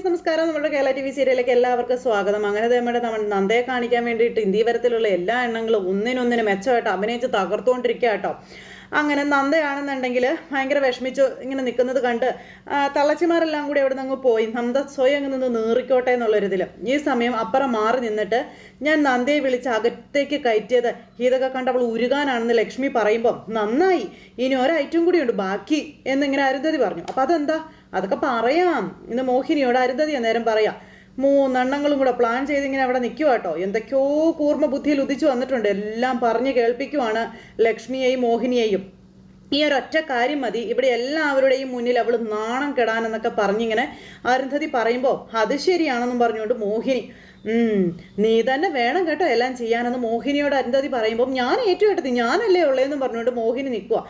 Friends നമസ്കാരം. നമ്മുടെ Kerala T V സീരിയലിലേക്ക് എല്ലാവർക്കും സ്വാഗതം. അങ്ങനെ നമ്മുടെ നമ്മൾ നന്ദയെ കാണിക്കാൻ വേണ്ടിയിട്ട് ഇന്ത്യ തരത്തിലുള്ള എല്ലാ എണ്ണങ്ങളും ഒന്നിനൊന്നിന് മെച്ചമായിട്ട് അഭിനയിച്ച് തകർത്തുകൊണ്ടിരിക്കുക കേട്ടോ അങ്ങനെ നന്ദയാണെന്നുണ്ടെങ്കിൽ ഭയങ്കര വിഷമിച്ചു ഇങ്ങനെ നിൽക്കുന്നത് കണ്ട് തള്ളച്ചിമാരെല്ലാം കൂടി അവിടെ നിന്ന് പോയി. നന്ദ സ്വയം അങ്ങ് നിന്ന് നീറിക്കോട്ടെ എന്നുള്ളൊരിതിൽ ഈ സമയം അപ്പുറം മാറി നിന്നിട്ട് ഞാൻ നന്ദയെ വിളിച്ച് അകത്തേക്ക് കയറ്റിയത് ഇതൊക്കെ കണ്ട് അവൾ ഉരുകാനാണെന്ന് ലക്ഷ്മി പറയുമ്പോൾ നന്നായി. ഇനി ഒരൈറ്റം കൂടിയുണ്ട് ബാക്കി എന്നിങ്ങനെ അരുന്ധതി പറഞ്ഞു. അപ്പം അതെന്താ? അതൊക്കെ പറയാം. ഇന്ന് മോഹിനിയോട് അരുന്ധതി നേരം പറയാം. മൂന്നെണ്ണങ്ങളും കൂടെ പ്ലാൻ ചെയ്ത് ഇങ്ങനെ അവിടെ നിൽക്കുക കേട്ടോ എന്തൊക്കെയോ കൂർമ്മ ബുദ്ധിയിൽ ഉദിച്ചു വന്നിട്ടുണ്ട്. എല്ലാം പറഞ്ഞ് കേൾപ്പിക്കുവാണ് ലക്ഷ്മിയെയും മോഹിനിയെയും. ഈ ഒരൊറ്റ കാര്യം മതി. ഇവിടെ എല്ലാവരുടെയും മുന്നിൽ അവൾ നാണം കെടാനെന്നൊക്കെ പറഞ്ഞിങ്ങനെ അരുന്ധതി പറയുമ്പോൾ അത് ശരിയാണെന്നും പറഞ്ഞുകൊണ്ട് മോഹിനി നീ തന്നെ വേണം കേട്ടോ എല്ലാം ചെയ്യാനെന്ന്. മോഹിനിയോട് അരുന്ധതി പറയുമ്പോൾ ഞാൻ ഏറ്റുകെട്ടത് ഞാനല്ലേ ഉള്ളതെന്നും പറഞ്ഞുകൊണ്ട് മോഹിനി നിൽക്കുക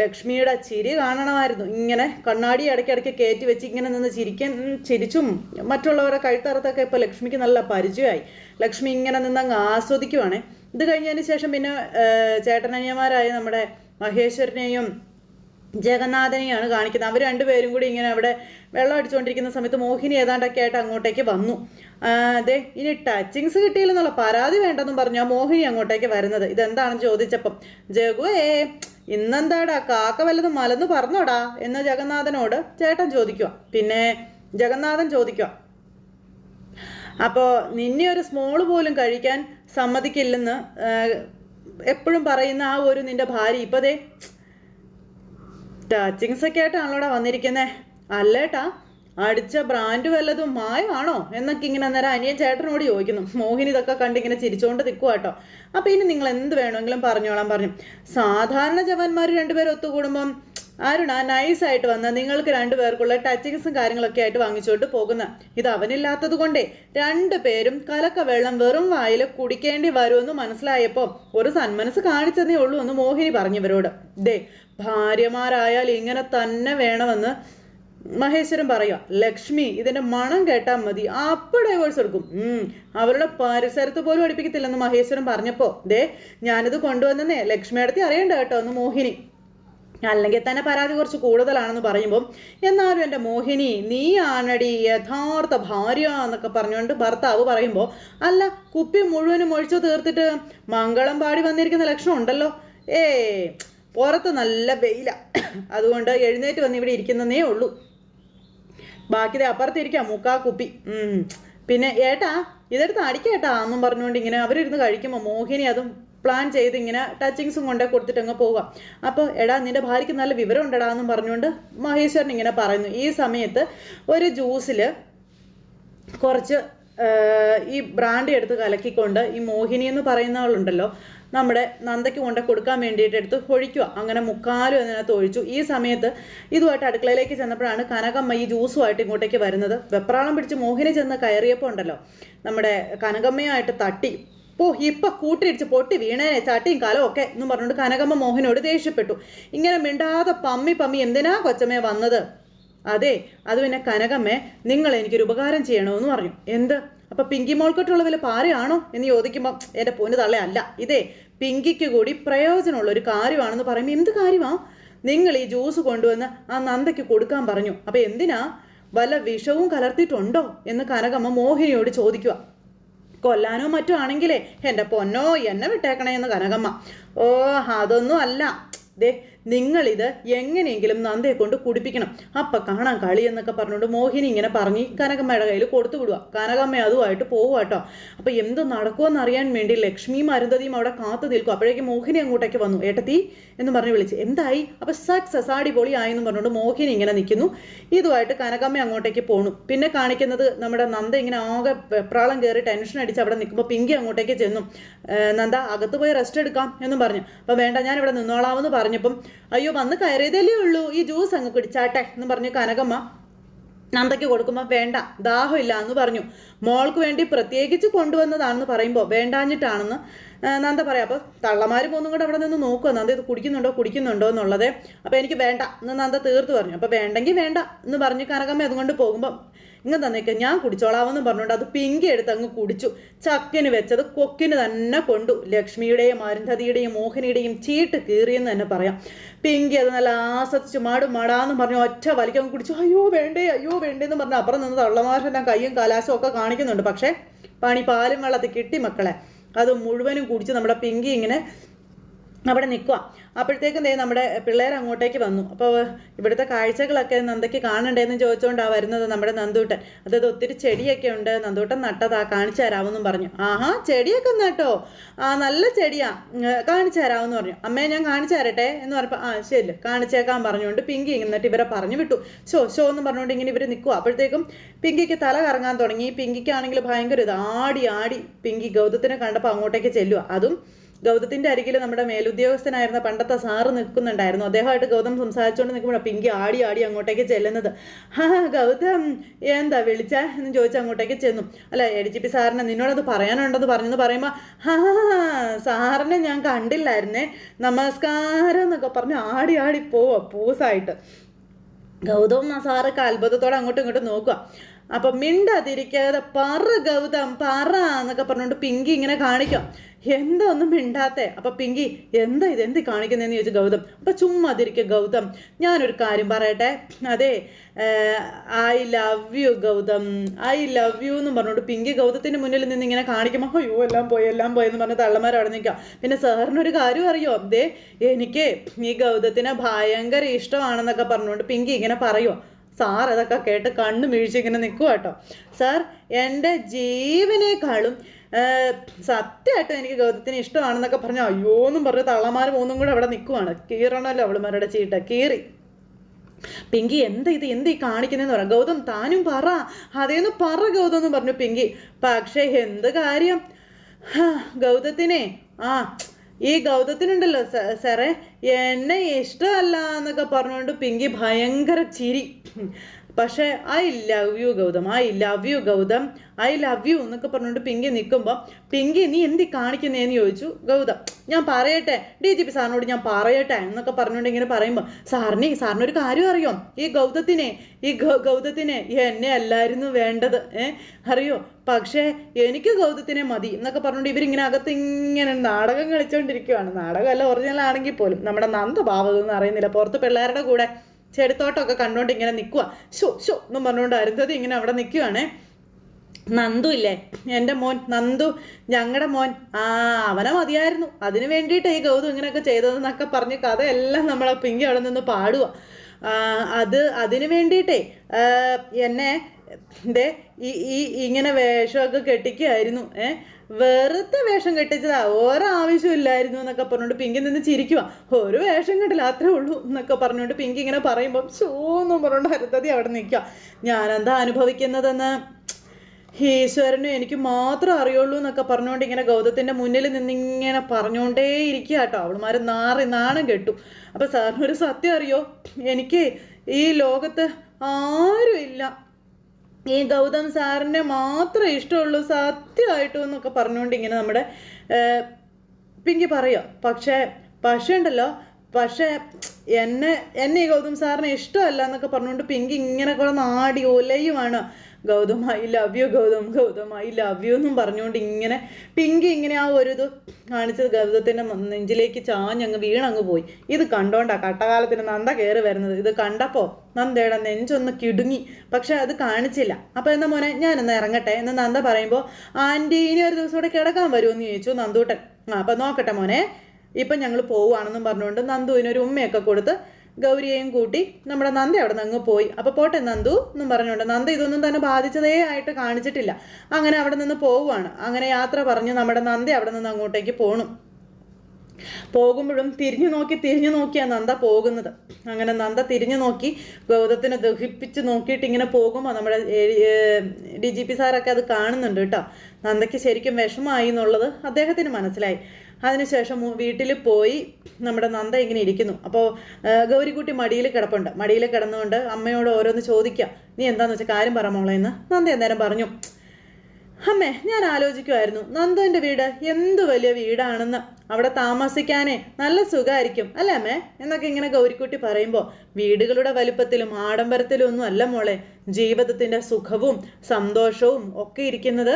ലക്ഷ്മിയുടെ ചിരി കാണണമായിരുന്നു. ഇങ്ങനെ കണ്ണാടി ഇടയ്ക്കിടയ്ക്ക് കയറ്റി വെച്ച് ഇങ്ങനെ നിന്ന് ചിരിക്കാൻ ചിരിച്ചും മറ്റുള്ളവരെ കഴുത്തറത്തൊക്കെ ഇപ്പോൾ ലക്ഷ്മിക്ക് നല്ല പരിചയമായി. ലക്ഷ്മി ഇങ്ങനെ നിന്ന് അങ്ങ് ആസ്വദിക്കുവാണ്. ഇത് കഴിഞ്ഞതിന് ശേഷം പിന്നെ ചേട്ടനനിയന്മാരായ നമ്മുടെ മഹേശ്വരനെയും ജഗന്നാഥനെയാണ് കാണിക്കുന്നത്. അവർ രണ്ടുപേരും കൂടി ഇങ്ങനെ അവിടെ വെള്ളം അടിച്ചുകൊണ്ടിരിക്കുന്ന സമയത്ത് മോഹിനി ഏതാണ്ടൊക്കെ ആയിട്ട് അങ്ങോട്ടേക്ക് വന്നു. അതെ ഇനി ടച്ചിങ്സ് കിട്ടിയില്ലെന്നുള്ള പരാതി വേണ്ടെന്നും പറഞ്ഞു ആ മോഹിനി അങ്ങോട്ടേക്ക് വരുന്നത്. ഇതെന്താണെന്ന് ചോദിച്ചപ്പം ജഗുവേ ഇന്നെന്താടാ? കാക്ക വല്ലതും മലന്ന് പറഞ്ഞോടാ? എന്ന് ജഗന്നാഥനോട് ചേട്ടൻ ചോദിക്കുക പിന്നെ ജഗന്നാഥൻ ചോദിക്കുക അപ്പോൾ നിന്നെ ഒരു സ്മോൾ പോലും കഴിക്കാൻ സമ്മതിക്കില്ലെന്ന് എപ്പോഴും പറയുന്ന ആ ഒരു നിന്റെ ഭാര്യ ഇപ്പതേ ടച്ചിങ്സ് ഒക്കെ ആയിട്ടാണല്ലോടാ വന്നിരിക്കുന്നേ. അല്ലേട്ടാ അടിച്ച ബ്രാൻഡ് വല്ലതും മായമാണോ? എന്നൊക്കെ ഇങ്ങനെ അന്നേരം അനിയൻ ചേട്ടനോട് ചോദിക്കുന്നു. മോഹിനി ഇതൊക്കെ കണ്ട് ഇങ്ങനെ ചിരിച്ചുകൊണ്ട് നിൽക്കുക കേട്ടോ. അപ്പൊ ഇനി നിങ്ങൾ എന്ത് വേണമെങ്കിലും പറഞ്ഞോളാം പറഞ്ഞു. സാധാരണ ജവാന്മാർ രണ്ടുപേരും ഒത്തുകൂടുമ്പം ആരുണ നൈസായിട്ട് വന്ന് നിങ്ങൾക്ക് രണ്ടുപേർക്കുള്ള ടച്ചിങ്സും കാര്യങ്ങളൊക്കെ ആയിട്ട് വാങ്ങിച്ചുകൊണ്ട് പോകുന്ന. ഇത് അവനില്ലാത്തത് കൊണ്ടേ രണ്ടുപേരും കലക്ക വെള്ളം വെറും വായിൽ കുടിക്കേണ്ടി വരുമെന്ന് മനസ്സിലായപ്പോൾ ഒരു സന്മനസ് കാണിച്ചതേ ഉള്ളൂ എന്ന് മോഹിനി പറഞ്ഞവരോട് ദേ ഭാര്യമാരായാൽ ഇങ്ങനെ തന്നെ വേണമെന്ന് മഹേശ്വരൻ പറയുക ലക്ഷ്മി ഇതിന്റെ മണം കേട്ടാൽ മതി. അപ്പോൾ ഡൈവേഴ്സ് എടുക്കും. അവരുടെ പരിസരത്ത് പോലും അടുപ്പിക്കത്തില്ലെന്ന് മഹേശ്വരൻ പറഞ്ഞപ്പോൾ ദേ ഞാനിത് കൊണ്ടുവന്നേ ലക്ഷ്മി അടുത്ത് അറിയണ്ട കേട്ടോ ഒന്ന് മോഹിനി. അല്ലെങ്കിൽ തന്നെ പരാതി കുറച്ച് കൂടുതലാണെന്ന് പറയുമ്പോൾ എന്നാലും എന്റെ മോഹിനി നീ ആണടി യഥാർത്ഥ ഭാര്യ എന്നൊക്കെ പറഞ്ഞുകൊണ്ട് ഭർത്താവ് പറയുമ്പോൾ അല്ല കുപ്പി മുഴുവനും ഒഴിച്ചു തീർത്തിട്ട് മംഗളം പാടി വന്നിരിക്കുന്ന ലക്ഷണം ഉണ്ടല്ലോ. ഏ പുറത്ത് നല്ല വെയില. അതുകൊണ്ട് എഴുന്നേറ്റ് വന്ന് ഇവിടെ ഇരിക്കുന്നതേ ഉള്ളൂ. ബാക്കി അപ്പുറത്തിരിക്കാം മുക്കാ കുപ്പി. പിന്നെ ഏട്ടാ ഇതെടുത്ത് അടിക്കേട്ടാ എന്നും പറഞ്ഞുകൊണ്ട് ഇങ്ങനെ അവരിരുന്ന് കഴിക്കുമ്പോൾ മോഹിനി അതും പ്ലാൻ ചെയ്ത് ഇങ്ങനെ ടച്ചിങ്സും കൊണ്ടേ കൊടുത്തിട്ട് അങ്ങ് പോവുക അപ്പോൾ എടാ നിന്റെ ഭാര്യയ്ക്ക് നല്ല വിവരം ഉണ്ടടാ എന്നും പറഞ്ഞുകൊണ്ട് മഹേശ്വരൻ ഇങ്ങനെ പറയുന്നു. ഈ സമയത്ത് ഒരു ജ്യൂസിൽ കുറച്ച് ഈ ബ്രാൻഡ് എടുത്ത് കലക്കിക്കൊണ്ട് ഈ മോഹിനി എന്ന് പറയുന്നവളുണ്ടല്ലോ നമ്മുടെ നന്ദയ്ക്ക് കൊണ്ട് കൊടുക്കാൻ വേണ്ടിയിട്ട് എടുത്ത് ഒഴിക്കുക. അങ്ങനെ മുക്കാലും അതിനകത്ത് ഒഴിച്ചു. ഈ സമയത്ത് ഇതുമായിട്ട് അടുക്കളയിലേക്ക് ചെന്നപ്പോഴാണ് കനകമ്മ ഈ ജ്യൂസുമായിട്ട് ഇങ്ങോട്ടേക്ക് വരുന്നത്. വെപ്രാളം പിടിച്ച് മോഹിനി ചെന്ന് കയറിയപ്പോൾ ഉണ്ടല്ലോ. നമ്മുടെ കനകമ്മയായിട്ട് തട്ടി. പോ ഇപ്പൊ കൂട്ടിയിടിച്ച് പൊട്ടി വീണേനെ ചട്ടിയും കാലം ഒക്കെ എന്നും പറഞ്ഞുകൊണ്ട് കനകമ്മ മോഹനോട് ദേഷ്യപ്പെട്ടു. ഇങ്ങനെ മിണ്ടാതെ പമ്മി പമ്മി എന്തിനാ കൊച്ചമ്മേ വന്നത്? അതെ അത് പിന്നെ കനകമ്മേ നിങ്ങൾ എനിക്കൊരു ഉപകാരം ചെയ്യണമെന്ന് പറഞ്ഞു. എന്ത്? അപ്പൊ പിങ്കി മോൾക്കൊട്ടുള്ള വില പാരയാണോ എന്ന് ചോദിക്കുമ്പോൾ എന്റെ പൊന്ന് തള്ളയല്ല. ഇതേ പിങ്കിക്ക് കൂടി പ്രയോജനമുള്ള ഒരു കാര്യമാണെന്ന് പറയുമ്പോൾ എന്ത് കാര്യമാ? നിങ്ങൾ ഈ ജ്യൂസ് കൊണ്ടുവന്ന് ആ നന്ദയ്ക്ക് കൊടുക്കാൻ പറഞ്ഞു. അപ്പൊ എന്തിനാ? വല്ല വിഷവും കലർത്തിയിട്ടുണ്ടോ? എന്ന് കനകമ്മ മോഹിനിയോട് ചോദിക്കുക കൊല്ലാനോ മറ്റോ ആണെങ്കിലേ എന്റെ പൊന്നോ എന്നെ വിട്ടേക്കണേ എന്ന് കനകമ്മ. ഓ അതൊന്നും അല്ല. ദേ നിങ്ങളിത് എങ്ങനെയെങ്കിലും നന്ദയെ കൊണ്ട് കുടിപ്പിക്കണം. അപ്പൊ കാണാൻ കളി എന്നൊക്കെ പറഞ്ഞുകൊണ്ട് മോഹിനി ഇങ്ങനെ പറഞ്ഞ് കനകമ്മയുടെ കയ്യിൽ കൊടുത്തു വിടുക കനകമ്മ അതുമായിട്ട് പോവുക കേട്ടോ അപ്പൊ എന്ത് നടക്കുമെന്ന് അറിയാൻ വേണ്ടി ലക്ഷ്മിയും അരുന്ധതിയും അവിടെ കാത്തു നിൽക്കും. അപ്പോഴേക്കും മോഹിനി അങ്ങോട്ടേക്ക് വന്നു. ഏട്ടത്തി എന്ന് പറഞ്ഞ് വിളിച്ച്. എന്തായി? അപ്പൊ സക്സസ് അടിപൊളി ആയി എന്ന് പറഞ്ഞുകൊണ്ട് മോഹിനി ഇങ്ങനെ നിൽക്കുന്നു. ഇതുമായിട്ട് കനകമ്മ അങ്ങോട്ടേക്ക് പോണു. പിന്നെ കാണിക്കുന്നത് നമ്മുടെ നന്ദ ഇങ്ങനെ ആകെ വെപ്രാളം കയറി ടെൻഷൻ അടിച്ച് അവിടെ നിൽക്കുമ്പോൾ പിങ്കി അങ്ങോട്ടേക്ക് ചെന്നു. "ഏ, നന്ദ അകത്ത് പോയി റെസ്റ്റ് എടുക്കാം എന്നും പറഞ്ഞു. അപ്പം വേണ്ട ഞാൻ ഇവിടെ നിന്നോളാമെന്ന് പറഞ്ഞപ്പം അയ്യോ വന്ന് കയറിയതല്ലേ ഉള്ളൂ. ഈ ജ്യൂസ് അങ്ങ് കുടിച്ചാട്ടെ എന്ന് പറഞ്ഞു കനകമ്മ. നന്ദയ്ക്ക് കൊടുക്കുമ്പോൾ വേണ്ട ദാഹമില്ല എന്ന് പറഞ്ഞു. മോൾക്ക് വേണ്ടി പ്രത്യേകിച്ച് കൊണ്ടുവന്നതാണെന്ന് പറയുമ്പോൾ വേണ്ടാഞ്ഞിട്ടാണെന്ന് നന്ദ പറയാം. അപ്പോൾ തള്ളമാർ പോകുന്നും കൂടെ അവിടെ നിന്ന് നോക്കുക നന്ദ ഇത് കുടിക്കുന്നുണ്ടോ കുടിക്കുന്നുണ്ടോ എന്നുള്ളത്. അപ്പോൾ എനിക്ക് വേണ്ട എന്ന് നന്ദ തീർത്ത് പറഞ്ഞു. അപ്പോൾ വേണ്ടെങ്കിൽ വേണ്ട എന്ന് പറഞ്ഞ് കനകമ്മ. അതുകൊണ്ട് പോകുമ്പോൾ ഇങ്ങ് തന്നേക്ക് ഞാൻ കുടിച്ചോളാമെന്ന് പറഞ്ഞുകൊണ്ട് അത് പിങ്കി എടുത്ത് അങ്ങ് കുടിച്ചു. ചക്കിന് വെച്ചത് കൊക്കിന് തന്നെ കൊണ്ടു. ലക്ഷ്മിയുടെയും അരുന്ധതിയുടെയും മോഹിനിയുടെയും ചീട്ട് കീറിയെന്ന് തന്നെ പറയാം. പിങ്കി അത് നല്ല ആസ്വദിച്ച് മാടും മാടാന്ന് പറഞ്ഞു ഒറ്റ വലിക്കങ്ങ് കുടിച്ചു. അയ്യോ വേണ്ടേ അയ്യോ വേണ്ടേ എന്ന് പറഞ്ഞ് അപ്പുറം നിന്ന് തള്ളമാരെല്ലാം കയ്യും കലാശവും ഒക്കെ കാണിക്കുന്നുണ്ട്. പക്ഷേ പണി പാലും വെള്ളത്തിൽ കിട്ടി മക്കളെ. അത് മുഴുവനും കുടിച്ച് നമ്മുടെ പിങ്കി ഇങ്ങനെ അവിടെ നിൽക്കുക അപ്പോഴത്തേക്കും ദേ നമ്മുടെ പിള്ളേർ അങ്ങോട്ടേക്ക് വന്നു. അപ്പോൾ ഇവിടുത്തെ കാഴ്ചകളൊക്കെ നന്ദയ്ക്ക് കാണണ്ടേന്ന് ചോദിച്ചുകൊണ്ടാണ് വരുന്നത് നമ്മുടെ നന്ദൂട്ടൻ. അതായത് ഒത്തിരി ചെടിയൊക്കെ ഉണ്ട്. നന്ദൂട്ടൻ നട്ടതാ കാണിച്ചു തരാമെന്നും പറഞ്ഞു. ആഹാ ചെടിയൊക്കെ നട്ടോ? ആ നല്ല ചെടിയാ. കാണിച്ചു തരാമെന്ന് പറഞ്ഞു. അമ്മയെ ഞാൻ കാണിച്ചു തരട്ടെ എന്ന് പറഞ്ഞപ്പോൾ ആ ശരി കാണിച്ചേക്കാൻ പറഞ്ഞുകൊണ്ട് പിങ്കി എന്നിട്ട് ഇവരെ പറഞ്ഞു വിട്ടു. ഷോ ഷോ എന്ന് പറഞ്ഞുകൊണ്ട് ഇങ്ങനെ ഇവർ നിൽക്കുക അപ്പോഴത്തേക്കും പിങ്കിക്ക് തല കറങ്ങാൻ തുടങ്ങി. പിങ്കിക്കാണെങ്കിൽ ഭയങ്കര ഇത് ആടി ആടി പിങ്കി ഗൗതത്തിനെ കണ്ടപ്പോൾ അങ്ങോട്ടേക്ക് ചെല്ലുക അതും ഗൗതത്തിന്റെ അരികിൽ നമ്മുടെ മേലുദ്യോഗസ്ഥനായിരുന്ന പണ്ടത്തെ സാറ് നിൽക്കുന്നുണ്ടായിരുന്നു. അദ്ദേഹമായിട്ട് ഗൗതം സംസാരിച്ചുകൊണ്ട് നിൽക്കുമ്പോഴാണ് പിങ്കി ആടി ആടി അങ്ങോട്ടേക്ക് ചെല്ലുന്നത്. ഹാ ഗൗതം എന്താ വിളിച്ച എന്ന് ചോദിച്ച് അങ്ങോട്ടേക്ക് ചെന്നു. അല്ല എ ഡി ജി പി സാറിനെ നിന്നോടത് പറയാനുണ്ടെന്ന് പറഞ്ഞെന്ന് പറയുമ്പോൾ ഹാ സാറിനെ ഞാൻ കണ്ടില്ലായിരുന്നേ. നമസ്കാരം എന്നൊക്കെ പറഞ്ഞ് ആടി ആടി പോവാ പൂസായിട്ട്. ഗൗതവും ആ സാറൊക്കെ അത്ഭുതത്തോടെ അങ്ങോട്ടും ഇങ്ങോട്ടും നോക്കുക അപ്പൊ മിണ്ടാതിരിക്കാതെ പറ ഗൗതം പറ എന്നൊക്കെ പറഞ്ഞുകൊണ്ട് പിങ്കി ഇങ്ങനെ കാണിക്കാം എന്താ ഒന്നും മിണ്ടാത്തെ? അപ്പൊ പിങ്കി എന്താ ഇത്? എന്ത് കാണിക്കുന്നതെന്ന് ചോദിച്ചു ഗൗതം. അപ്പൊ ചുമ്മാ തിരിക്കുക ഗൗതം. ഞാനൊരു കാര്യം പറയട്ടെ? അതെ I love you Gautham. I love you എന്ന് പറഞ്ഞുകൊണ്ട് പിങ്കി ഗൗതത്തിന്റെ മുന്നിൽ നിന്ന് ഇങ്ങനെ കാണിക്കുമ്പോൾ അയ്യോ എല്ലാം പോയി എല്ലാം പോയി എന്ന് പറഞ്ഞ് തള്ളമാർ അവിടെ നിൽക്കാം പിന്നെ സാറിനൊരു കാര്യം അറിയോ? ദേ എനിക്ക് ഈ ഗൗതത്തിനെ ഭയങ്കര ഇഷ്ടമാണെന്നൊക്കെ പറഞ്ഞുകൊണ്ട് പിങ്കി ഇങ്ങനെ പറയുമോ സാർ അതൊക്കെ കേട്ട് കണ്ണു വീഴ്ചിങ്ങനെ നിൽക്കുക കേട്ടോ. സാർ എന്റെ ജീവനേക്കാളും സത്യമായിട്ടും എനിക്ക് ഗൗതത്തിന് ഇഷ്ടമാണെന്നൊക്കെ പറഞ്ഞു അയ്യോ എന്നും പറഞ്ഞ് തള്ളമാർ മൂന്നും കൂടെ അവിടെ നിൽക്കുവാണ് കീറണമല്ലോ അവളുമാരുടെ ചീട്ട. കീറി. പിങ്കി എന്ത് ഇത്? എന്ത് ഈ കാണിക്കുന്നതെന്ന് പറയാം ഗൗതം താനും പറ. അതേന്ന് പറ ഗൗതം എന്ന് പറഞ്ഞു പിങ്കി. പക്ഷേ എന്ത് കാര്യം? ഗൗതത്തിനെ. ആ ഈ ഗൗതത്തിനുണ്ടല്ലോ സാറേ. എന്നെ ഇഷ്ടമല്ല എന്നൊക്കെ പറഞ്ഞുകൊണ്ട് പിങ്കി ഭയങ്കര ചിരി. പക്ഷേ I love you Gautham. I love you Gautham. I love you എന്നൊക്കെ പറഞ്ഞുകൊണ്ട് പിങ്കി നിൽക്കുമ്പോൾ പിങ്കി നീ എന്തി കാണിക്കുന്നതെന്ന് ചോദിച്ചു ഗൗതം. ഞാൻ പറയട്ടെ. ഡി ജി പി സാറിനോട് ഞാൻ പറയട്ടെ എന്നൊക്കെ പറഞ്ഞുകൊണ്ട് ഇങ്ങനെ പറയുമ്പോൾ സാറിന് സാറിനൊരു കാര്യം അറിയോ? ഈ ഗൗതത്തിനെ ഈ ഗൗതത്തിനെ എന്നെ അല്ലായിരുന്നു വേണ്ടത്. ഏ? അറിയോ? പക്ഷേ എനിക്ക് ഗൗതത്തിനെ മതി എന്നൊക്കെ പറഞ്ഞുകൊണ്ട് ഇവരിങ്ങനെ അകത്ത് ഇങ്ങനെ നാടകം കളിച്ചുകൊണ്ടിരിക്കുകയാണ് നാടകമല്ല ഒറിജിനൽ ആണെങ്കിൽ പോലും. നമ്മുടെ നന്ദ ഭാവതെന്ന് അറിയുന്നില്ല പുറത്ത് പിള്ളേരുടെ കൂടെ ചെടിത്തോട്ടമൊക്കെ കണ്ടുകൊണ്ട് ഇങ്ങനെ നിൽക്കുക ഷോ ഷോ എന്നും പറഞ്ഞുകൊണ്ട് അരുന്ധതി ഇങ്ങനെ അവിടെ നിൽക്കുവാണേ നന്ദു ഇല്ലേ? എന്റെ മോൻ നന്ദു ഞങ്ങളുടെ മോൻ. ആ അവനെ മതിയായിരുന്നു. അതിന് വേണ്ടിയിട്ട് ഈ ഗൗതം ഇങ്ങനെയൊക്കെ ചെയ്തതെന്നൊക്കെ പറഞ്ഞ് കഥയെല്ലാം നമ്മളെ പിങ്കി അവിടെ നിന്ന് പാടുക അത് അതിന് വേണ്ടിയിട്ടേ എന്നെ ദേ ഈ ഈ ഇങ്ങനെ വേഷമൊക്കെ കെട്ടിക്കുമായിരുന്നു ഏ വെറുതെ വേഷം കെട്ടിച്ചതാ. ഓരോ ആവശ്യമില്ലായിരുന്നു എന്നൊക്കെ പറഞ്ഞുകൊണ്ട് പിങ്കി നിന്ന് ചിരിക്കുക ഒരു വേഷം കെട്ടില്ല അത്രേ ഉള്ളൂ എന്നൊക്കെ പറഞ്ഞുകൊണ്ട് പിങ്കി ഇങ്ങനെ പറയുമ്പം ചോന്നും പറഞ്ഞുകൊണ്ട് ഹരിതതി അവിടെ നിൽക്കുക ഞാനെന്താ അനുഭവിക്കുന്നതെന്ന്? ഈശ്വരനും എനിക്ക് മാത്രം അറിയുള്ളൂ എന്നൊക്കെ പറഞ്ഞുകൊണ്ട് ഇങ്ങനെ ഗൗതത്തിന്റെ മുന്നിൽ നിന്നിങ്ങനെ പറഞ്ഞുകൊണ്ടേ ഇരിക്കുക കേട്ടോ. അവളുമാർ നാറി നാണം കെട്ടു. അപ്പൊ സാറിനൊരു സത്യം അറിയോ? എനിക്ക് ഈ ലോകത്ത് ആരും ഇല്ല ഈ ഗൗതം സാറിനെ മാത്രമേ ഇഷ്ടമുള്ളൂ സത്യമായിട്ടും എന്നൊക്കെ പറഞ്ഞുകൊണ്ട് ഇങ്ങനെ നമ്മുടെ പിങ്കി പറയുക പക്ഷേ പക്ഷേ ഉണ്ടല്ലോ പക്ഷേ എന്നെ എന്നെ ഈ ഗൗതം സാറിനെ ഇഷ്ടമല്ല എന്നൊക്കെ പറഞ്ഞുകൊണ്ട് പിങ്കി ഇങ്ങനെ കുറെ നാടി ഒലയുമാണ് Gautham I love you Gautham Gautham I love you എന്നും പറഞ്ഞുകൊണ്ട് ഇങ്ങനെ പിങ്ക് ഇങ്ങനെ ആ ഒരു ഇത് കാണിച്ചത് ഗൗതത്തിന്റെ നെഞ്ചിലേക്ക് ചാഞ്ഞങ്ങ് വീണങ്ങ് പോയി. ഇത് കണ്ടോണ്ടാ കട്ടകാലത്തിന് നന്ദ കയറി വരുന്നത്. ഇത് കണ്ടപ്പോൾ നന്ദയുടെ നെഞ്ചൊന്ന് കിടുങ്ങി. പക്ഷെ അത് കാണിച്ചില്ല. അപ്പോൾ എന്ന മോനെ ഞാനൊന്ന് ഇറങ്ങട്ടെ എന്ന് നന്ദ പറയുമ്പോൾ ആന്റി ഇനി ഒരു ദിവസം കൂടെ കിടക്കാൻ വരുമെന്ന് ചോദിച്ചു നന്ദൂട്ടൻ. ആ അപ്പം നോക്കട്ടെ മോനെ ഇപ്പം ഞങ്ങൾ പോവുകയാണെന്നും പറഞ്ഞുകൊണ്ട് നന്ദുവിനൊരു ഉമ്മയൊക്കെ കൊടുത്ത് ഗൗരിയെയും കൂട്ടി നമ്മുടെ നന്ദ അവിടെ നിന്ന് അങ്ങ് പോയി. അപ്പോൾ പോട്ടെ നന്ദു എന്നും പറഞ്ഞുകൊണ്ട്. നന്ദ ഇതൊന്നും തന്നെ ബാധിച്ചതേ ആയിട്ട് കാണിച്ചിട്ടില്ല. അങ്ങനെ അവിടെ നിന്ന് പോവുകയാണ്. അങ്ങനെ യാത്ര പറഞ്ഞ് നമ്മുടെ നന്ദ അവിടെ നിന്ന് അങ്ങോട്ടേക്ക് പോണു. പോകുമ്പോഴും തിരിഞ്ഞു നോക്കി തിരിഞ്ഞു നോക്കിയാണ് നന്ദ പോകുന്നത്. അങ്ങനെ നന്ദ തിരിഞ്ഞു നോക്കി ഗൗതത്തിനെ ദഹിപ്പിച്ച് നോക്കിയിട്ട് ഇങ്ങനെ പോകുമ്പോൾ നമ്മുടെ ഡി ജി പി സാറൊക്കെ അത് കാണുന്നുണ്ട് കേട്ടോ. നന്ദയ്ക്ക് ശരിക്കും വിഷമായി എന്നുള്ളത് അദ്ദേഹത്തിന് മനസ്സിലായി. അതിനുശേഷം വീട്ടിൽ പോയി നമ്മുടെ നന്ദ ഇങ്ങനെ ഇരിക്കുന്നു. അപ്പോൾ ഗൗരിക്കുട്ടി മടിയിൽ കിടപ്പുണ്ട്. മടിയിൽ കിടന്നുകൊണ്ട് അമ്മയോട് ഓരോന്ന് ചോദിക്കാം. നീ എന്താന്ന് വെച്ചാൽ കാര്യം പറ മോളെ എന്ന്. നന്ദ അന്നേരം പറഞ്ഞു അമ്മേ ഞാൻ ആലോചിക്കുമായിരുന്നു നന്ദുവിന്റെ വീട് എന്ത് വലിയ വീടാണെന്ന്. അവിടെ താമസിക്കാനേ നല്ല സുഖമായിരിക്കും അല്ലേ അമ്മേ? എന്നൊക്കെ ഇങ്ങനെ ഗൗരിക്കുട്ടി പറയുമ്പോൾ വീടുകളുടെ വലുപ്പത്തിലും ആഡംബരത്തിലും ഒന്നും അല്ല മോളെ. ജീവിതത്തിന്റെ സുഖവും സന്തോഷവും ഒക്കെ ഇരിക്കുന്നത്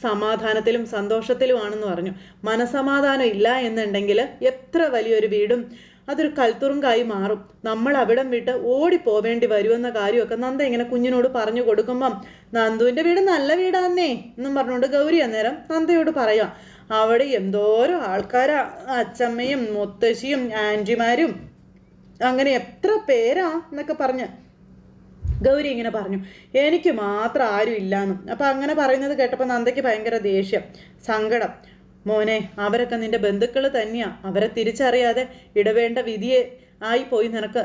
സമാധാനത്തിലും സന്തോഷത്തിലുമാണെന്ന് പറഞ്ഞു. മനസമാധാനം ഇല്ല എന്നുണ്ടെങ്കിൽ എത്ര വലിയൊരു വീടും അതൊരു കൽത്തുറുങ്കായി മാറും. നമ്മൾ അവിടം വിട്ട് ഓടിപ്പോവേണ്ടി വരുമെന്ന കാര്യമൊക്കെ നന്ദ ഇങ്ങനെ കുഞ്ഞിനോട് പറഞ്ഞു കൊടുക്കുമ്പം നന്ദുവിന്റെ വീട് നല്ല വീടാന്നേ എന്നും പറഞ്ഞുകൊണ്ട് ഗൗരി അന്നേരം നന്ദയോട് പറയാം അവിടെ എന്തോരോ ആൾക്കാരാ അച്ചമ്മയും മുത്തശ്ശിയും ആന്റിമാരും. അങ്ങനെ എത്ര പേരാ എന്നൊക്കെ പറഞ്ഞ് ഗൗരി ഇങ്ങനെ പറഞ്ഞു എനിക്ക് മാത്രം ആരും ഇല്ലാന്നും. അപ്പം അങ്ങനെ പറയുന്നത് കേട്ടപ്പോൾ നന്ദയ്ക്ക് ഭയങ്കര ദേഷ്യം സങ്കടം. മോനെ അവരൊക്കെ നിന്റെ ബന്ധുക്കൾ തന്നെയാ. അവരെ തിരിച്ചറിയാതെ ഇടവേണ്ട വിധിയെ ആയി പോയി നിനക്ക്.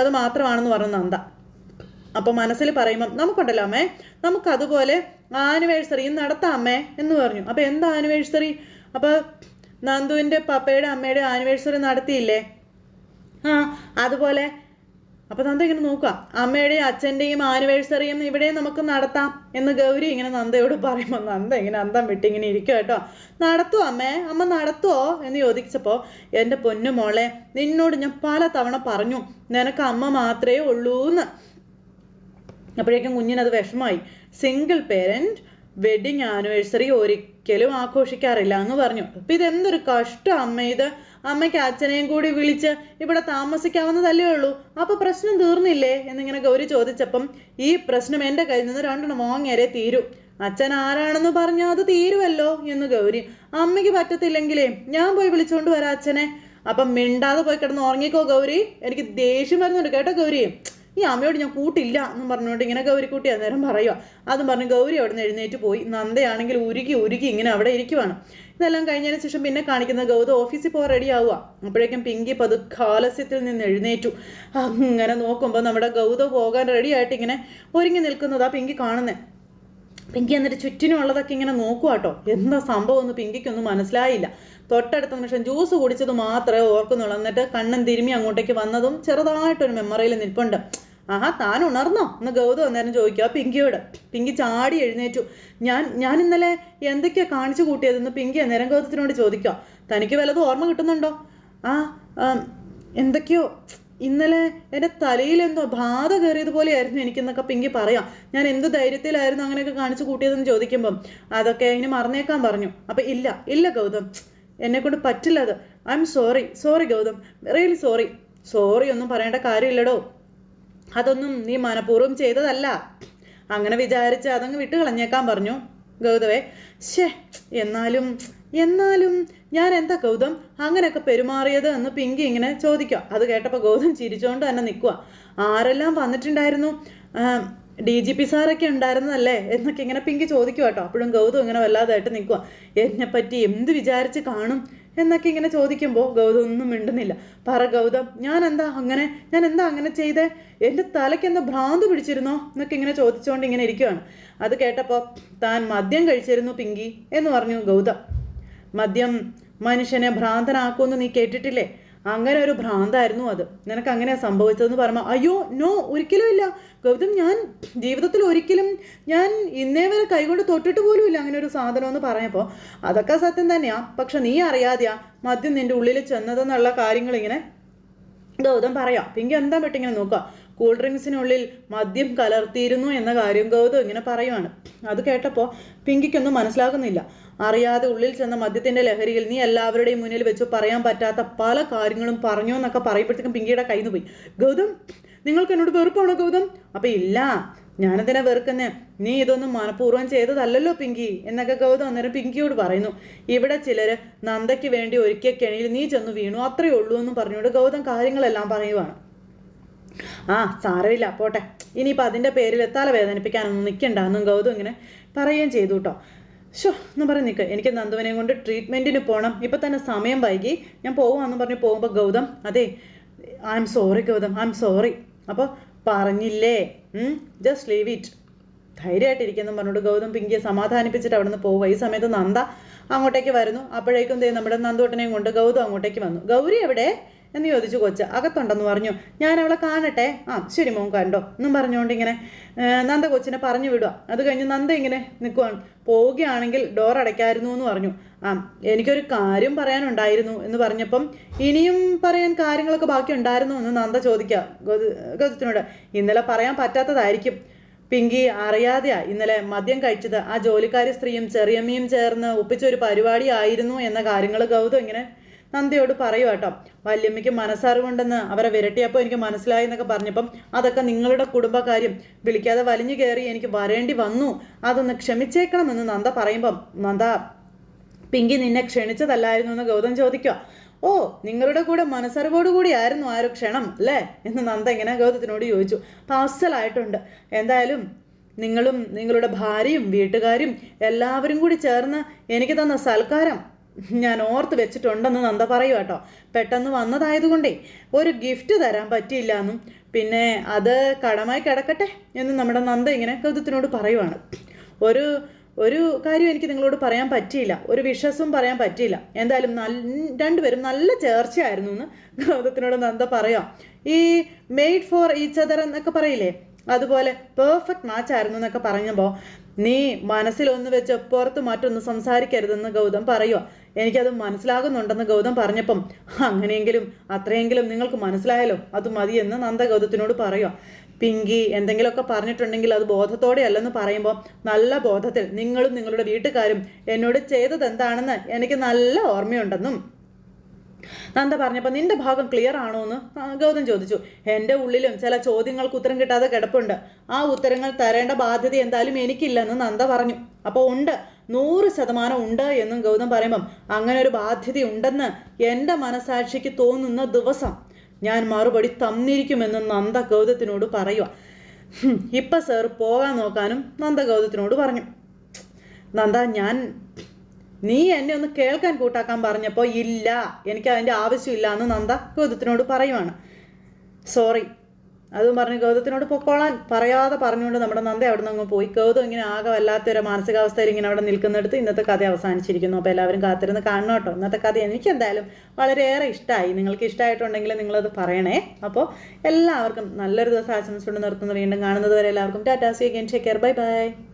അത് മാത്രമാണെന്ന് പറഞ്ഞു നന്ദ. അപ്പോൾ മനസ്സിൽ പറയുമ്പം നമുക്കുണ്ടല്ലോ അമ്മേ നമുക്കതുപോലെ ആനിവേഴ്സറിയും നടത്താം അമ്മേ എന്ന് പറഞ്ഞു. അപ്പോൾ എന്താ ആനിവേഴ്സറി? അപ്പോൾ നന്ദുവിന്റെ പപ്പയുടെ അമ്മയുടെ ആനിവേഴ്സറി നടത്തിയില്ലേ? ആ അതുപോലെ അപ്പോൾ നന്ദ ഇങ്ങനെ നോക്കുക. അമ്മയുടെയും അച്ഛന്റെയും ആനിവേഴ്സറിയും ഇവിടെ നമുക്ക് നടത്താം എന്ന് ഗൗരി ഇങ്ങനെ നന്ദയോട് പറയുമ്പോൾ നന്ദ ഇങ്ങനെ അന്തം വിട്ട് ഇങ്ങനെ ഇരിക്കുക കേട്ടോ. നടത്തുമോ അമ്മേ അമ്മ നടത്തുമോ എന്ന് ചോദിച്ചപ്പോൾ എന്റെ പൊന്നു മോളെ നിന്നോട് ഞാൻ പല തവണ പറഞ്ഞു നിനക്ക് അമ്മ മാത്രമേ ഉള്ളൂ എന്ന് അപ്പോഴേക്കും കുഞ്ഞിനത് വിഷമമായി. സിംഗിൾ പേരന്റ് വെഡിങ് ആനിവേഴ്സറി ഒരിക്കലും ആഘോഷിക്കാറില്ല എന്ന് പറഞ്ഞു. അപ്പം ഇതെന്തൊരു കഷ്ടം അമ്മ ഇത്. അമ്മയ്ക്ക് അച്ഛനെയും കൂടി വിളിച്ച് ഇവിടെ താമസിക്കാവുന്നതല്ലേ ഉള്ളൂ. അപ്പോൾ പ്രശ്നം തീർന്നില്ലേ? എന്നിങ്ങനെ ഗൗരി ചോദിച്ചപ്പം ഈ പ്രശ്നം എന്റെ കയ്യിൽ നിന്ന് രണ്ടെണ്ണം വാങ്ങിയാലേ തീരൂ. അച്ഛൻ ആരാണെന്ന് പറഞ്ഞാൽ അത് തീരുമല്ലോ എന്ന് ഗൗരി അമ്മയ്ക്ക് പറ്റത്തില്ലെങ്കിലേ ഞാൻ പോയി വിളിച്ചുകൊണ്ട് വരാം അച്ഛനെ. അപ്പം മിണ്ടാതെ പോയി കിടന്ന് ഉറങ്ങിക്കോ ഗൗരി. എനിക്ക് ദേഷ്യം വരുന്നുണ്ട് കേട്ടോ ഗൗരി. ഈ അമ്മയോട് ഞാൻ കൂട്ടില്ല എന്നും പറഞ്ഞുകൊണ്ട് ഇങ്ങനെ ഗൗരിക്കുട്ടി അന്നേരം പറയുക അതും പറഞ്ഞ് ഗൗരി അവിടെ നിന്ന് എഴുന്നേറ്റ് പോയി. നന്ദയാണെങ്കിൽ ഉരുകി ഉരുകി ഇങ്ങനെ അവിടെ ഇരിക്കുവാണ്. ഇതെല്ലാം കഴിഞ്ഞതിന് ശേഷം പിന്നെ കാണിക്കുന്ന ഗൗത ഓഫീസിൽ പോകാൻ റെഡി ആവുക അപ്പോഴേക്കും പിങ്കി പതുക്കാലസ്യത്തിൽ നിന്ന് എഴുന്നേറ്റു. അങ്ങനെ നോക്കുമ്പോൾ നമ്മുടെ ഗൗത പോകാൻ റെഡി ആയിട്ട് ഇങ്ങനെ ഒരുങ്ങി നിൽക്കുന്നതാ പിങ്കി കാണുന്നത് പിങ്കി എന്നിട്ട് ചുറ്റിനുള്ളതൊക്കെ ഇങ്ങനെ നോക്കുക കേട്ടോ എന്താ സംഭവം എന്ന് പിങ്കിക്കൊന്നും മനസ്സിലായില്ല. തൊട്ടടുത്ത നിമിഷം ജ്യൂസ് കുടിച്ചത് മാത്രമേ ഓർക്കുന്നുള്ളൂ. എന്നിട്ട് കണ്ണൻ തിരുമി അങ്ങോട്ടേക്ക് വന്നതും ചെറുതായിട്ടൊരു മെമ്മറിയിൽ നിൽപ്പുണ്ട്. ആഹാ താൻ ഉണർന്നോ? എന്ന് ഗൗതം അന്നേരം ചോദിക്കുക. പിങ്കിയോട്. പിങ്കി ചാടി എഴുന്നേറ്റു. ഞാൻ ഞാൻ ഇന്നലെ എന്തൊക്കെയാ കാണിച്ചു കൂട്ടിയതെന്ന് പിങ്കി അന്നേരം ഗൗതത്തിനോട് ചോദിക്കുക. തനിക്ക് വല്ലതും ഓർമ്മ കിട്ടുന്നുണ്ടോ? ആ എന്തൊക്കെയോ ഇന്നലെ എന്റെ തലയിൽ എന്തോ ബാധ കയറിയതുപോലെയായിരുന്നു എനിക്കെന്നൊക്കെ പിങ്കി പറയാം. ഞാൻ എന്ത് ധൈര്യത്തിലായിരുന്നു അങ്ങനെയൊക്കെ കാണിച്ചു കൂട്ടിയതെന്ന് ചോദിക്കുമ്പം അതൊക്കെ ഇനി മറന്നേക്കാൻ പറഞ്ഞു. അപ്പം ഇല്ല ഇല്ല ഗൗതം. എന്നെ കൊണ്ട് പറ്റില്ല അത്. I'm sorry sorry Gautham. Really sorry sorry ഒന്നും പറയേണ്ട കാര്യമില്ലടോ. അതൊന്നും നീ മനഃപൂർവം ചെയ്തതല്ല. അങ്ങനെ വിചാരിച്ച് അതങ്ങ് വിട്ട് കളഞ്ഞേക്കാൻ പറഞ്ഞു ഗൗതവേ ശേ എന്നാലും എന്നാലും ഞാൻ എന്താ ഗൗതം? അങ്ങനെയൊക്കെ പെരുമാറിയത് എന്ന് പിങ്കി ഇങ്ങനെ ചോദിക്കുക. അത് കേട്ടപ്പോൾ ഗൗതം ചിരിച്ചുകൊണ്ട് തന്നെ നിൽക്കുക. ആരെല്ലാം വന്നിട്ടുണ്ടായിരുന്നു? ഡി ജി പി സാറൊക്കെ ഉണ്ടായിരുന്നതല്ലേ എന്നൊക്കെ ഇങ്ങനെ പിങ്കി ചോദിക്കുക കേട്ടോ. അപ്പോഴും ഗൗതം ഇങ്ങനെ വല്ലാതായിട്ട് നിൽക്കുക. എന്നെപ്പറ്റി എന്ത് വിചാരിച്ച് കാണും? എന്നൊക്കെ ഇങ്ങനെ ചോദിക്കുമ്പോൾ ഗൗതം ഒന്നും മിണ്ടുന്നില്ല. പറ ഗൗതം ഞാൻ എന്താ അങ്ങനെ ഞാൻ എന്താ അങ്ങനെ ചെയ്തേ? എന്റെ തലയ്ക്ക് എന്താ ഭ്രാന്ത് പിടിച്ചിരുന്നോ? എന്നൊക്കെ ഇങ്ങനെ ചോദിച്ചുകൊണ്ട് ഇങ്ങനെ ഇരിക്കുകയാണ് അത് കേട്ടപ്പോൾ താൻ മദ്യം കഴിച്ചിരുന്നു പിങ്കി എന്ന് പറഞ്ഞു ഗൗതം. മദ്യം മനുഷ്യനെ ഭ്രാന്തനാക്കുമെന്ന് നീ കേട്ടിട്ടില്ലേ? അങ്ങനെ ഒരു ഭ്രാന്തായിരുന്നു അത്. നിനക്ക് അങ്ങനെയാ സംഭവിച്ചതെന്ന് പറയുമ്പോൾ അയ്യോ നോ ഒരിക്കലും ഇല്ല. ഗൗതം ഞാൻ ജീവിതത്തിൽ ഒരിക്കലും ഞാൻ ഇന്നേ വരെ കൈകൊണ്ട് തൊട്ടിട്ട് പോലും ഇല്ല അങ്ങനെ ഒരു സാധനം എന്ന് പറഞ്ഞപ്പോൾ അതൊക്കെ സത്യം തന്നെയാ. പക്ഷെ നീ അറിയാതെയാ മദ്യം നിന്റെ ഉള്ളിൽ ചെന്നതെന്നുള്ള കാര്യങ്ങൾ ഇങ്ങനെ ഗൗതം പറയാം. പിങ്കി എന്താ പെട്ടിങ്ങനെ നോക്കുക കൂൾ ഡ്രിങ്ക്സിനുള്ളിൽ മദ്യം കലർത്തിയിരുന്നു എന്ന കാര്യം ഗൗതം ഇങ്ങനെ പറയുവാണ്. അത് കേട്ടപ്പോൾ പിങ്കിക്കൊന്നും മനസ്സിലാകുന്നില്ല. അറിയാതെ ഉള്ളിൽ ചെന്ന മദ്യത്തിന്റെ ലഹരിയിൽ നീ എല്ലാവരുടെയും മുന്നിൽ വെച്ച് പറയാൻ പറ്റാത്ത പല കാര്യങ്ങളും പറഞ്ഞു എന്നൊക്കെ പറയുമ്പോഴത്തേക്കും പിങ്കിയുടെ കയ്യിൽ നിന്ന് പോയി. ഗൗതം നിങ്ങൾക്ക് എന്നോട് വെറുപ്പാണോ ഗൗതം? അപ്പം ഇല്ല ഞാനെന്തിനാ വെറുക്കുന്നേ? നീ ഇതൊന്നും മനഃപൂർവം ചെയ്തതല്ലല്ലോ പിങ്കി എന്നൊക്കെ ഗൗതം അന്നേരം പിങ്കിയോട് പറയുന്നു. ഇവിടെ ചിലര് നന്ദയ്ക്ക് വേണ്ടി ഒരുക്കിയ കെണിയിൽ നീ ചെന്ന് വീണു അത്രയേ ഉള്ളൂ എന്നും പറഞ്ഞുകൊണ്ട് ഗൗതം കാര്യങ്ങളെല്ലാം പറയുവാണ്. ആ സാരമില്ല പോട്ടെ. ഇനിയിപ്പോൾ അതിന്റെ പേരിൽ തല വേദനിപ്പിക്കാനൊന്നും നിൽക്കണ്ട എന്നും ഗൗതം ഇങ്ങനെ പറയുകയും ചെയ്തു കേട്ടോ. ഷോ എന്ന് പറഞ്ഞ് നിൽക്കുക എനിക്ക് നന്ദുവിനെ കൊണ്ട് ട്രീറ്റ്മെന്റിന് പോകണം ഇപ്പം തന്നെ സമയം വൈകി. ഞാൻ പോകുവാന്ന് പറഞ്ഞ് പോകുമ്പോൾ ഗൗതം അതെ I'm sorry Gautham I'm sorry അപ്പോൾ പറഞ്ഞില്ലേ ജസ്റ്റ് ലീവ് ഇറ്റ് ധൈര്യമായിട്ടിരിക്കുന്നു പറഞ്ഞുകൊണ്ട് ഗൗതം പിങ്കിയെ സമാധാനിപ്പിച്ചിട്ട് അവിടെ നിന്ന് പോവുക ഈ സമയത്ത് നന്ദ അങ്ങോട്ടേക്ക് വരുന്നു. അപ്പോഴേക്കും ദേ നമ്മുടെ നന്ദോട്ടനെയും കൊണ്ട് ഗൗതം അങ്ങോട്ടേക്ക് വന്നു. ഗൗരി എവിടെ? എന്ന് ചോദിച്ചു കൊച്ച്. അകത്തുണ്ടെന്ന് പറഞ്ഞു. ഞാൻ അവളെ കാണട്ടെ? ആ ശരി മോൻ കണ്ടോ. എന്നും പറഞ്ഞുകൊണ്ട് ഇങ്ങനെ നന്ദ കൊച്ചിനെ പറഞ്ഞു വിടുക. അത് കഴിഞ്ഞ് നന്ദ ഇങ്ങനെ നിൽക്കുവാണ് പോവുകയാണെങ്കിൽ ഡോർ അടയ്ക്കായിരുന്നു എന്ന് പറഞ്ഞു. ആ എനിക്കൊരു കാര്യം പറയാനുണ്ടായിരുന്നു എന്ന് പറഞ്ഞപ്പം ഇനിയും പറയാൻ കാര്യങ്ങളൊക്കെ ബാക്കി ഉണ്ടായിരുന്നു എന്ന് നന്ദ ചോദിക്കുക ഗൗതത്തിനോട് ഇന്നലെ പറയാൻ പറ്റാത്തതായിരിക്കും. പിങ്കി അറിയാതെയാ ഇന്നലെ മദ്യം കഴിച്ചത്. ആ ജോലിക്കാരി സ്ത്രീയും ചെറിയമ്മയും ചേർന്ന് ഒപ്പിച്ചൊരു പരിപാടി ആയിരുന്നു എന്ന കാര്യങ്ങൾ ഗൗതം ഇങ്ങനെ നന്ദിയോട് പറയുക കേട്ടോ. വല്യമ്മയ്ക്ക് മനസ്സറിവുണ്ടെന്ന് അവരെ വിരട്ടിയപ്പോൾ എനിക്ക് മനസ്സിലായി എന്നൊക്കെ പറഞ്ഞപ്പം അതൊക്കെ നിങ്ങളുടെ കുടുംബകാര്യം. വിളിക്കാതെ വലിഞ്ഞു കയറി എനിക്ക് വരേണ്ടി വന്നു. അതൊന്ന് ക്ഷമിച്ചേക്കണമെന്ന് നന്ദ പറയുമ്പം നന്ദ പിങ്കി നിന്നെ ക്ഷണിച്ചതല്ലായിരുന്നു എന്ന് ഗൗതം ചോദിക്കുക. ഓ നിങ്ങളുടെ കൂടെ മനസ്സറിവോട് കൂടിയായിരുന്നു ആ ഒരു ക്ഷണം അല്ലേ? എന്ന് നന്ദ ഇങ്ങനെ ഗൗതത്തിനോട് ചോദിച്ചു. പാസലായിട്ടുണ്ട് എന്തായാലും നിങ്ങളും നിങ്ങളുടെ ഭാര്യയും വീട്ടുകാരും എല്ലാവരും കൂടി ചേർന്ന് എനിക്ക് തന്ന സൽക്കാരം ഞാൻ ഓർത്ത് വെച്ചിട്ടുണ്ടെന്ന് നന്ദ പറയൂ കേട്ടോ. പെട്ടെന്ന് വന്നതായതുകൊണ്ടേ ഒരു ഗിഫ്റ്റ് തരാൻ പറ്റിയില്ല എന്നും പിന്നെ അത് കടമായി കിടക്കട്ടെ എന്ന് നമ്മുടെ നന്ദ ഇങ്ങനെ കൗതുത്തിനോട് പറയുവാണ്. ഒരു ഒരു കാര്യം എനിക്ക് നിങ്ങളോട് പറയാൻ പറ്റിയില്ല. ഒരു വിശ്വസും പറയാൻ പറ്റിയില്ല. എന്തായാലും നല്ല രണ്ടുപേരും നല്ല ചേർച്ചയായിരുന്നു എന്ന് ഗൗതത്തിനോട് നന്ദ പറയാം ഈ മെയ്ഡ് ഫോർ ഈച്ച് അതർ എന്നൊക്കെ പറയില്ലേ? അതുപോലെ പെർഫെക്റ്റ് മാച്ച് ആയിരുന്നു എന്നൊക്കെ പറഞ്ഞപ്പോൾ നീ മനസ്സിലൊന്ന് വെച്ച് പുറത്ത് മറ്റൊന്ന് സംസാരിക്കരുതെന്ന് ഗൗതം പറയുക എനിക്കത് മനസ്സിലാകുന്നുണ്ടെന്ന് ഗൗതം പറഞ്ഞപ്പം അങ്ങനെയെങ്കിലും അത്രയെങ്കിലും നിങ്ങൾക്ക് മനസ്സിലായല്ലോ അത് മതിയെന്ന് നന്ദ ഗൗതത്തിനോട് പറയുക പിങ്കി എന്തെങ്കിലുമൊക്കെ പറഞ്ഞിട്ടുണ്ടെങ്കിൽ അത് ബോധത്തോടെ അല്ലെന്ന് പറയുമ്പോൾ നല്ല ബോധത്തിൽ നിങ്ങളും നിങ്ങളുടെ വീട്ടുകാരും എന്നോട് ചെയ്തത് എന്താണെന്ന് എനിക്ക് നല്ല ഓർമ്മയുണ്ടെന്നും. നന്ദ പറഞ്ഞപ്പോൾ നിന്റെ ഭാഗം ക്ലിയർ ആണോ എന്ന്? ഗൗതം ചോദിച്ചു. എന്റെ ഉള്ളിലും ചില ചോദ്യങ്ങൾക്ക് ഉത്തരം കിട്ടാതെ കിടപ്പുണ്ട്. ആ ഉത്തരങ്ങൾ തരേണ്ട ബാധ്യത എന്തായാലും എനിക്കില്ലെന്ന് നന്ദ പറഞ്ഞു. അപ്പോൾ ഉണ്ട്. നൂറ് ശതമാനം ഉണ്ട് എന്നും ഗൗതം പറയുമ്പം അങ്ങനെ ഒരു ബാധ്യതയുണ്ടെന്ന് എന്റെ മനസാക്ഷിക്ക് തോന്നുന്ന ദിവസം ഞാൻ മറുപടി തന്നിരിക്കുമെന്ന് നന്ദ ഗൗതത്തിനോട് പറയുക ഇപ്പം സാർ പോകാൻ നോക്കാനും നന്ദ ഗൗതത്തിനോട് പറഞ്ഞു. നന്ദ ഞാൻ നീ എന്നെ ഒന്ന് കേൾക്കാൻ കൂട്ടാക്കാൻ പറഞ്ഞപ്പോൾ ഇല്ല എനിക്ക് അതിന്റെ ആവശ്യമില്ല എന്ന് നന്ദ ഗൗതത്തിനോട് പറയുവാണ്. സോറി അതും പറഞ്ഞ് ഗൗതത്തിനോട് പൊക്കോളാൻ പറയാതെ പറഞ്ഞുകൊണ്ട് നമ്മുടെ നന്ദ അവിടെ നിന്ന് പോയി. ഗൗതം ഇങ്ങനെ ആകെ വല്ലാത്തൊരു മാനസികാവസ്ഥയിൽ ഇങ്ങനെ അവിടെ നിൽക്കുന്നിടത്ത് ഇന്നത്തെ കഥ അവസാനിച്ചിരിക്കുന്നു. അപ്പോൾ എല്ലാവരും കാത്തിരുന്ന് കാണണം കേട്ടോ. ഇന്നത്തെ കഥ എനിക്ക് എന്തായാലും വളരെയേറെ ഇഷ്ടമായി. നിങ്ങൾക്ക് ഇഷ്ടമായിട്ടുണ്ടെങ്കിൽ നിങ്ങളത് പറയണേ. അപ്പോൾ എല്ലാവർക്കും നല്ലൊരു ദിവസം ആശംസിച്ചുകൊണ്ട് നിർത്തുന്നു. വീണ്ടും കാണുന്നത് വരെ എല്ലാവർക്കും tata see again. Take care. Bye bye.